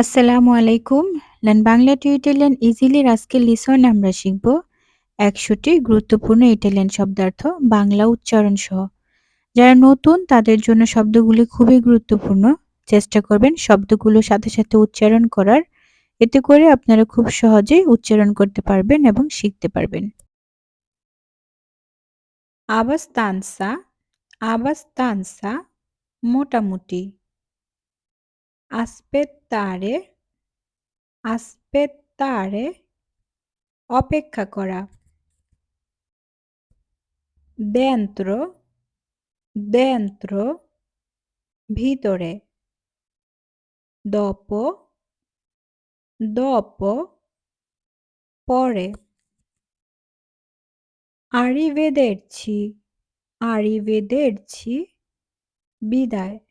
আসসালামু আলাইকুম। Learn Bangla to Italian ইজিলির আজকের লিসন আমরা শিখব ১০০টি গুরুত্বপূর্ণ ইটালিয়ান শব্দার্থ বাংলা উচ্চারণ সহ। যারা নতুন তাদের জন্য শব্দগুলি খুবই গুরুত্বপূর্ণ। চেষ্টা করবেন শব্দগুলোর সাথে, সাথে উচ্চারণ করার। এতে করে আপনারা খুব সহজেই উচ্চারণ করতে পারবেন এবং শিখতে পারবেন। আবাস্তানসা, আবাস্তানসা মোটামুটি। আসপেত্তারে আসপেত্তারে অপেক্ষা করা dentro dentro ভিতরে dopo dopo পরে arrivederci arrivederci বিদায়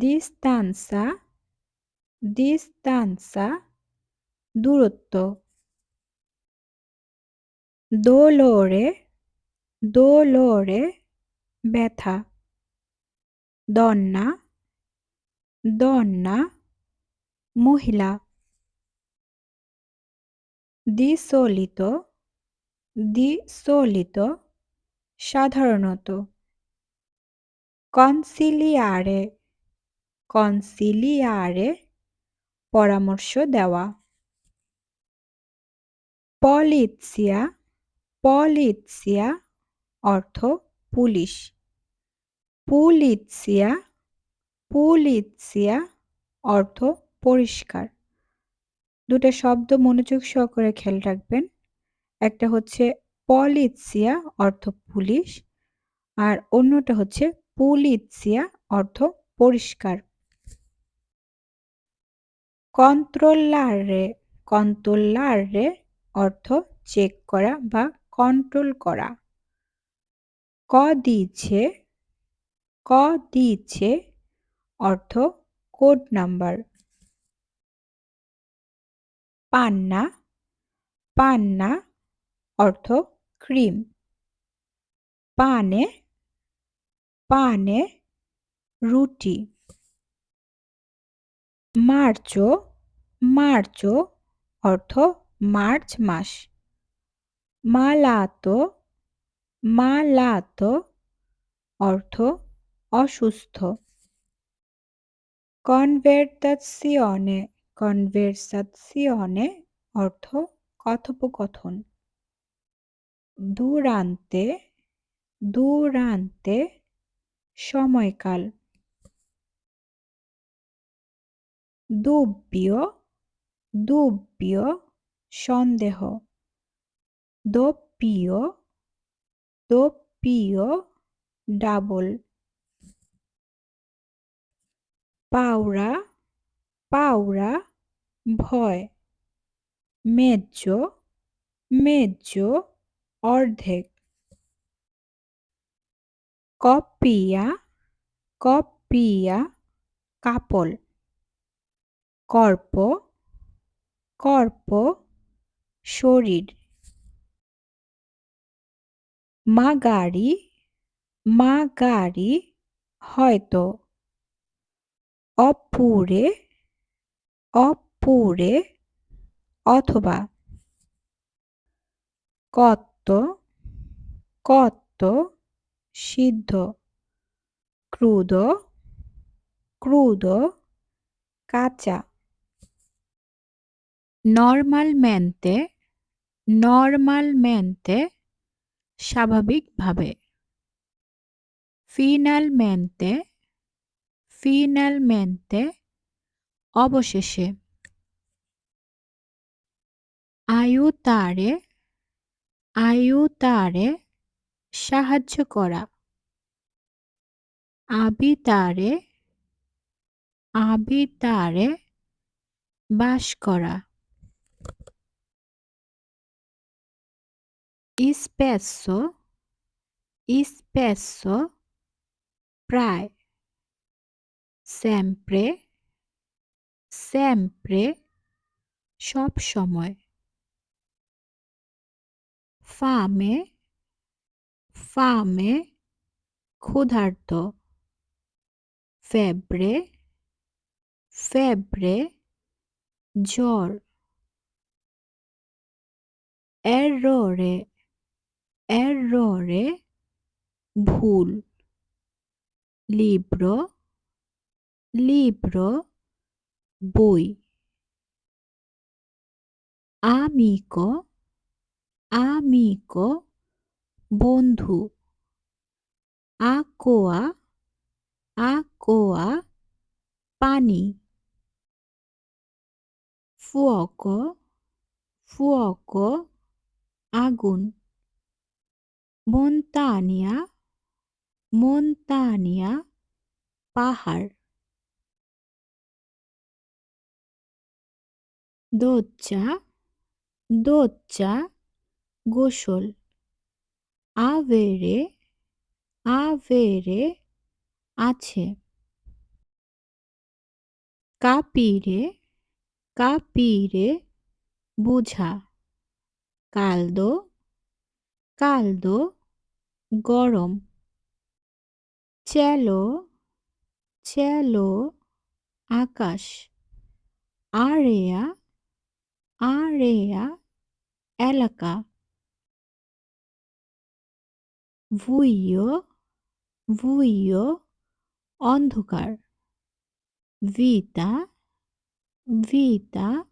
distanza distanza দূরত্ব dolore dolore ব্যথা donna donna মহিলা di solito di solito সাধারণত কনসিলিয়ারে কনসিলিয়ারে পরামর্শ দেওয়া। পলিৎসিয়া পলিৎসিয়া অর্থ পুলিশ। পুলিৎসিয়া পুলিৎসিয়া অর্থ পরিষ্কার। দুটো শব্দ মনোযোগ সহকারে খেয়াল রাখবেন। একটা হচ্ছে পলিৎসিয়া অর্থ পুলিশ আর অন্যটা হচ্ছে পুলিৎসিয়া অর্থ পরিষ্কার। কন্ট্রোলারে কন্ট্রোলারে অর্থ চেক করা বা কন্ট্রোল করা। ক দিচ্ছে ক দিচ্ছে অর্থ কোড নাম্বার পান্না পান্না অর্থ ক্রিম পানে পানে রুটি। মার্চো মার্চো অর্থ মার্চ মাস। মালাতো মালাতো অর্থ অসুস্থ। কনভেরসাসিয়নে কনভেরসাসিয়নে অর্থ কথোপকথন। দূরান্তে দূরান্তে সময়কাল। দুব্বিয় দুব্বিয় সন্দেহ। দোপ্পিয় দোপ্পিয় ডাবল। পাউরা পাউরা ভয়। মেজ্য মেজ্য অর্ধেক। কপিয়া কপিয়া কাপল। কর্প কর্প, শরীর, মা গাড়ি মা গাড়ি হয়তো, অপুরে অপুরে অথবা কত কত সিদ্ধ, ক্রুদ ক্রুদ, কাঁচা। নর্মালমেন্তে নর্মালমেন্তে স্বাভাবিকভাবে। ফিনালমেন্তে ফিনালমেন্তে অবশেষে। আয়ুতারে আয়ুতারে সাহায্য করা। আবিতারে আবিতারে বাস করা। স্পেসো স্পেসো প্রায় sempre sempre সব সময় ফামে ফামে ক্ষুধার্ত ফেব্রে ফেব্রে জ্বর এররে এররে ভুল লিব্রো লিব্রো বই আমিকো আমিকো বন্ধু আকোয়া আকোয়া পানি ফুয়কো ফুয়কো আগুন। মন্তানিয়া মন্তানিয়া পাহাড় দোচ্চা দোচ্চা গোসল আভেরে আভেরে আছে কাপিরে কাপিরে বোঝা কালদো কালদো, গরম। চেলো চেলো আকাশ। আরেয়া আরেয়া, এলাকা। ভুইয় ভুইয়, অন্ধকার। ভিতা ভিতা,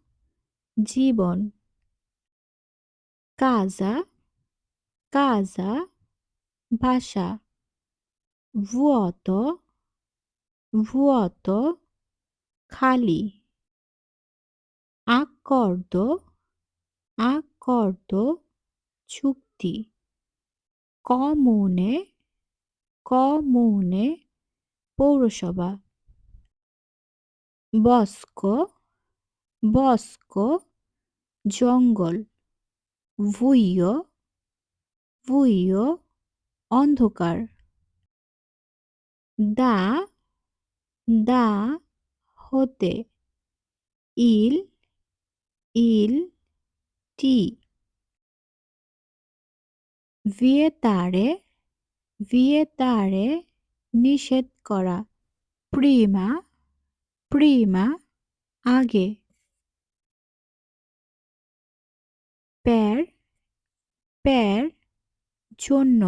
জীবন। কাজা কাজা ভাষা ভুয়ত ভুয়ত খালি আকর্দ আকর্দ চুক্তি কমুনে কমুনে পৌরসভা বস্ক বস্ক জঙ্গল ভুইয় ভুইয় অন্ধকার। দা দা হতে, ইল ইল, টি। ভিয়েতারে ভিয়েতারে নিষেধ করা। প্রিমা প্রিমা, আগে। প্যার প্যার জন্য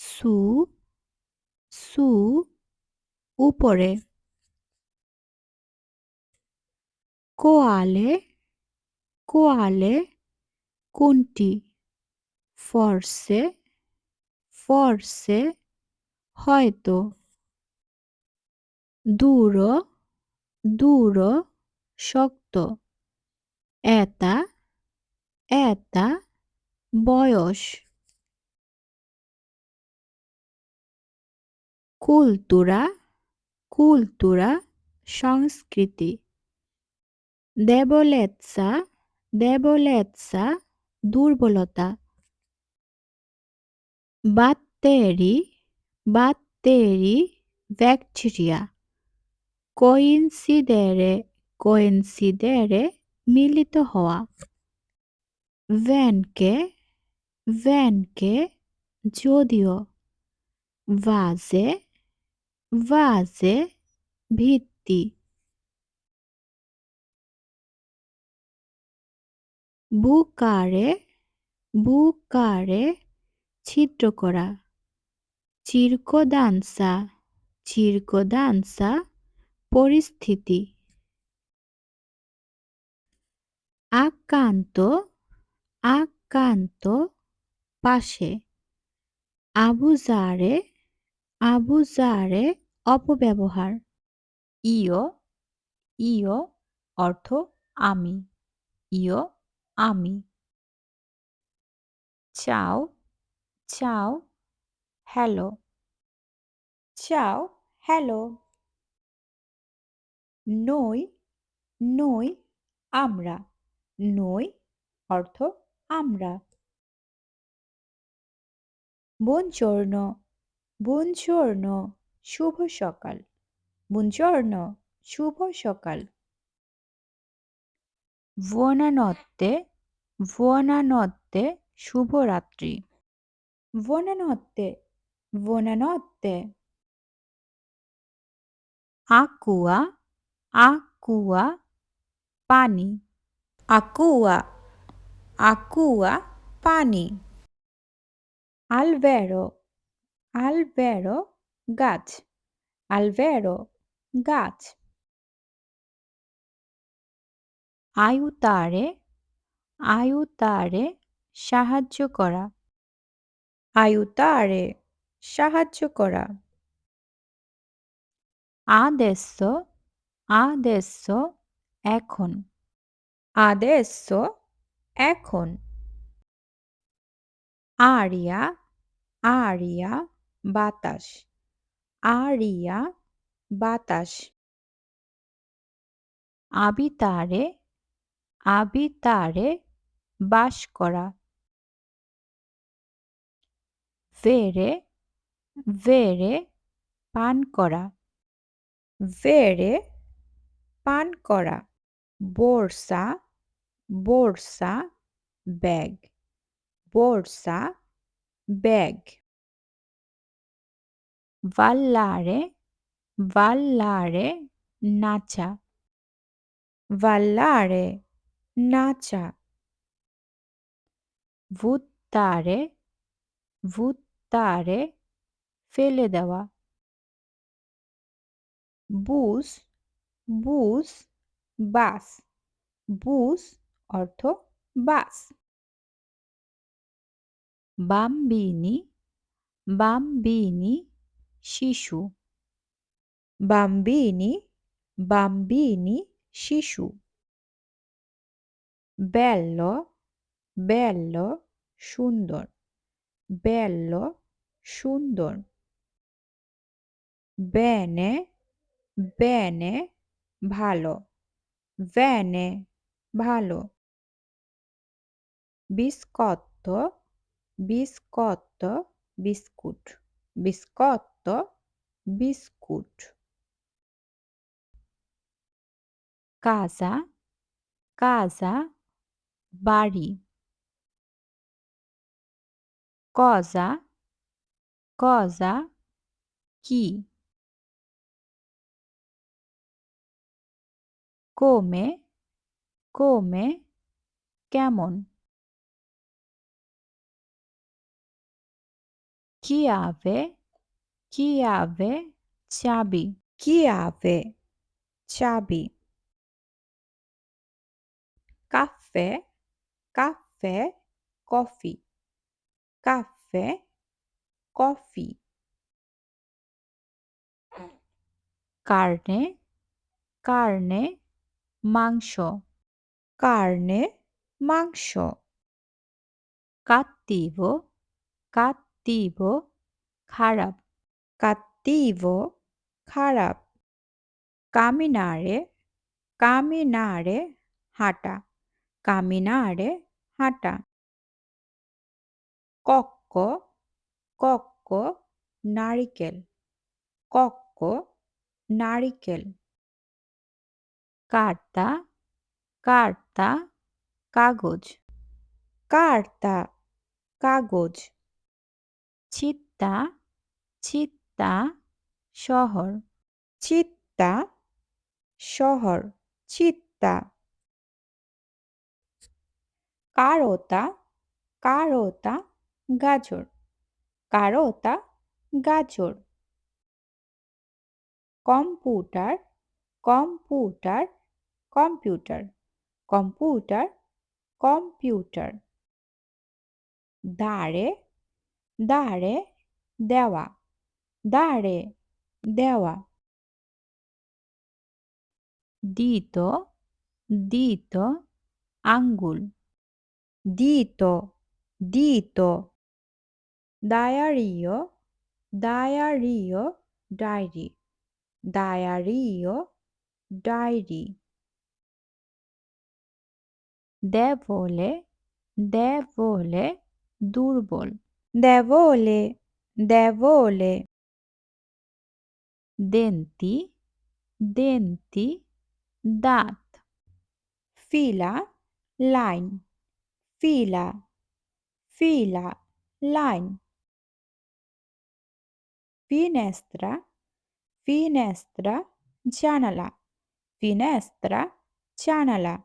সু সু উপরে। কোয়ালে কোয়ালে কোনটি? ফর্সে ফর্সে হয়তো। দূর দূর শক্ত। এতা এতা বয়স। কুলতুরা কুলতুরা সংস্কৃতি। দেবলেৎসা দেবলেৎসা দুর্বলতা। বাত্তেরি বাত্তেরি ব্যাকটেরিয়া। কোইন্সিডেরে কোইন্সিডেরে মিলিত হওয়া। ভ্যানকে ভ্যানকে যদিও ভাজে ভাজে ভিত্তি। বুকারে বুকারে ছিদ্র করা। চিরকোদানসা চিরকোদানসা পরিস্থিতি। আকান্ত আকান্ত পাশে। আবুজারে আবুজারে অপব্যবহার। ইয় ইয় অর্থ আমি, ইয় আমি। চাও চাও, হ্যালো। চাও, হ্যালো। নই নই আমরা, নই অর্থ আমরা। বুনচর্ণ বুনচর্ণ শুভ সকাল। বুনচর্ণ শুভ সকাল। বুয়নানত্তে বুয়নানত্তে শুভরাত্রি বুয়নানত্তে বুয়নানত্তে আকুয়া আকুয়া পানি। আকুয়া আকুয়া পানি। আলভেরো আলভেরো গাছ। আলভেরো গাছ। আয়ুতারে আয়ুতারে সাহায্য করা। আয়ুতারে সাহায্য করা। আদেশ্য আদেশ্য এখন। আদেশ্য এখন। আরিয়া আরিয়া বাতাস। আরিয়া, বাতাস। আবিতারে আবিতারে বাস করা। ভেরে ভেরে পান করা। ভেরে পান করা। বোরসা বোরসা ব্যাগ। বোরসা ব্যাগ। ভাল্লারে ভাল্লারে নাচা ভাল্লারে নাচা ভুত্তারে ভুত্তারে ফেলে দেওয়া বুস বুস বাস বুস অর্থ বাস বাম্বিনি বাম্বিনি শিশু। বাম্বিনি বাম্বিনি শিশু। বেল্ল বেল্ল সুন্দর। বেল্ল সুন্দর। বেনে বেনে ভালো। ভ্যানে ভালো। বিস্কত্ত বিস্কত্ত বিস্কুট। বিস্কত্ত বিস্কুট। কাজা কাজা বাড়ি। কজা কজা কি? কোমে কোমে কেমন? chiave chiave চাবি chiave চাবি caffè caffè coffee caffè coffee কার্নে কার্নে মাংস কার্নে মাংস cattivo cattivo খারাপ cattivo, খারাপ। camminare camminare হাঁটা। camminare হাঁটা। কক্ক কক্ক নারিকেল। কক্ক নারিকেল। কার্তা কার্তা কাগজ। কার্তা কাগজ। চিত্তা। চিত্তা শহর। চিত্তা শহর। চিত্তা কারোতা কারোতা গাজর। কারোতা গাজর। Computer computer computer. Computer computer. দাঁড়ে দাঁড়ে দেওয়া। দাঁড়ে দেওয়া দিত দিত আঙ্গুল দিত দিত ডায়ারিও ডায়ারিও ডায়েরি ডায়ারিও ডায়েরি দেবলে দেবলে দুর্বল দেবলে দেবলে denti, denti, dat. Fila, line, fila, fila, line. Finestra, finestra, gianala, finestra, gianala.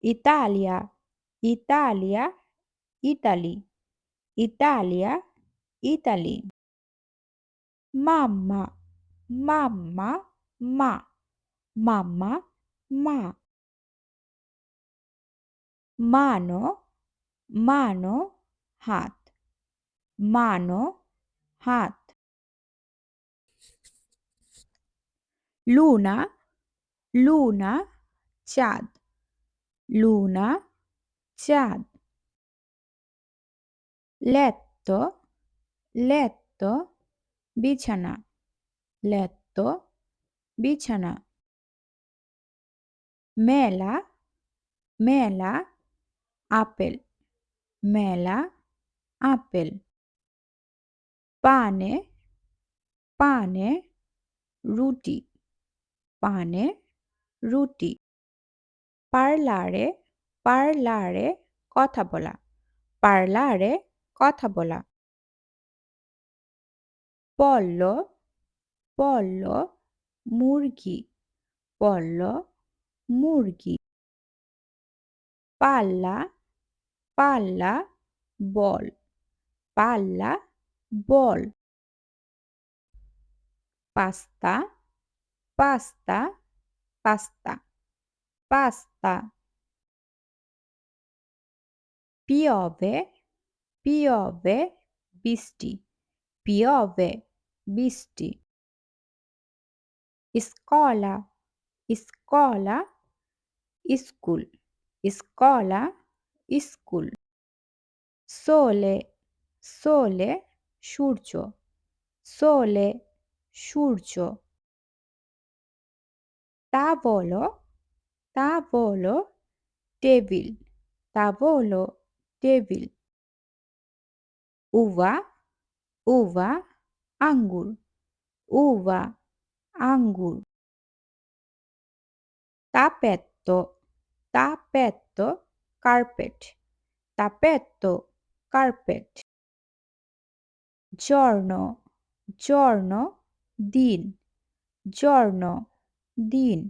Italia, Italia, Italy, Italia, Italy. Mamma, mamma, ma, mamma, ma. Mano, mano, হাত mano, হাত লুনা লুনা চাঁদ লুনা চাঁদ letto letto বিছানা। letto বিছানা। মেলা মেলা, আপেল। মেলা, আপেল। পানে পানে, রুটি। পানে, রুটি। পার্লারে পার্লারে কথা বলা। পার্লারে কথা বলা। পল্ল পল্ল, মুরগি পল্ল, মুরগি। পাল্লা পাল্লা, বল পাল্লা, বল। পাস্তা পাস্তা পাস্তা পাস্তা। piove piove বৃষ্টি piove বৃষ্টি scuola scuola school scuola school sole sole সূর্য sole সূর্য tavolo tavolo table tavolo table uva uva আঙ্গুর uva আঙ্গুর tapetto tapetto carpet tapetto carpet giorno giorno দিন giorno দিন